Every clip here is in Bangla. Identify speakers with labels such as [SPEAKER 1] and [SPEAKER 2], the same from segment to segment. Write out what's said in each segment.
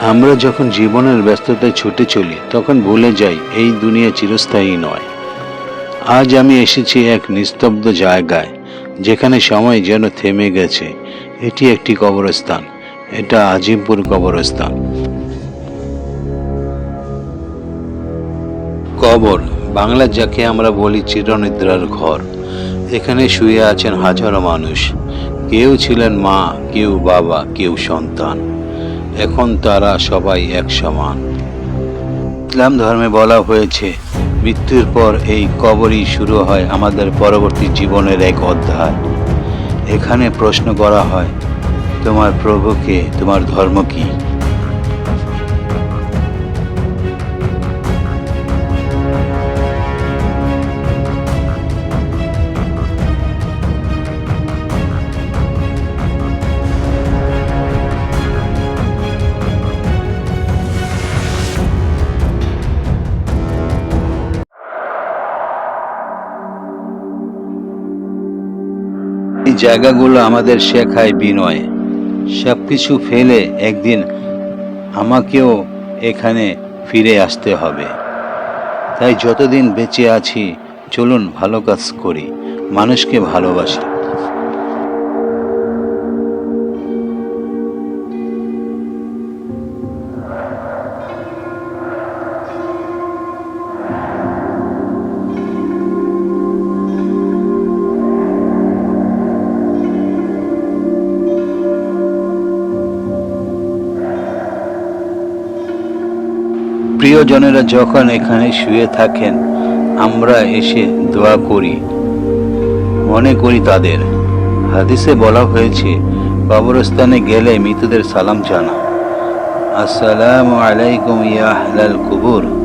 [SPEAKER 1] আমরা যখন জীবনের ব্যস্ততায় ছুটে চলি, তখন ভুলে যাই, এই দুনিয়া চিরস্থায়ী নয়। আজ আমি এসেছি এক নিস্তব্ধ জায়গায়, যেখানে সময় যেন থেমে গেছে। এটি একটি কবরস্থান, এটা আজিমপুর কবরস্থান। কবর, বাংলা যাকে আমরা বলি চিরনিদ্রার ঘর। এখানে শুয়ে আছেন হাজারো মানুষ। কেউ ছিলেন মা, কেউ বাবা, কেউ সন্তান। এখন তারা সবাই এক সমান। ইসলাম ধর্মে বলা হয়েছে, মৃত্যুর পর এই কবরই শুরু হয় আমাদের পরবর্তী জীবনের এক অধ্যায়। এখানে প্রশ্ন করা হয়, তোমার প্রভুকে, তোমার ধর্ম কি? এই জায়গাগুলো আমাদের শেখায় বিনয়। সব কিছু ফেলে একদিন আমাকেও এখানে ফিরে আসতে হবে। তাই যতদিন বেঁচে আছি, চলুন ভালো কাজ করি, মানুষকে ভালোবাসি। প্রিয়জনেরা যখন এখানে শুয়ে থাকেন, আমরা এসে দোয়া করি। মনে করি তাদের। হাদিসে বলা হয়েছে, কবরস্থানে গেলে মৃতদের সালাম জানা। আসসালামু আলাইকুম ইয়া আহলাল কুবুর।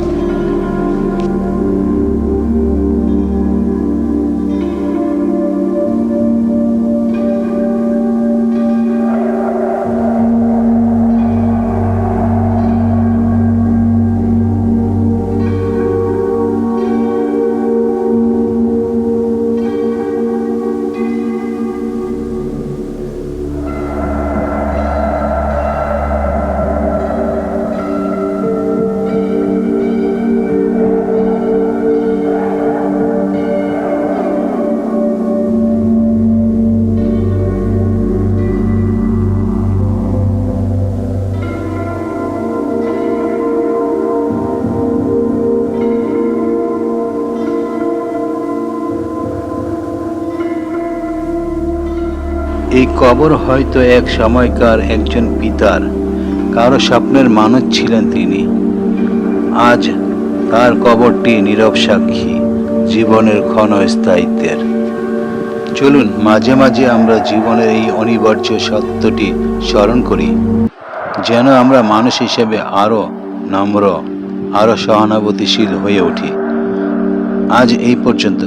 [SPEAKER 1] এই কবর হয়তো এক সময়কার একজন পিতার, কারও স্বপ্নের মানুষ ছিলেন তিনি। আজ তার কবরটি নীরব সাক্ষী, জীবনের ক্ষণস্থায়িত্বের। চলুন, মাঝে মাঝে আমরা জীবনের এই অনিবার্য সত্যটি স্মরণ করি, যেন আমরা মানুষ হিসেবে আরও নম্র, আরও সহানুভূতিশীল হয়ে উঠি। আজ এই পর্যন্ত।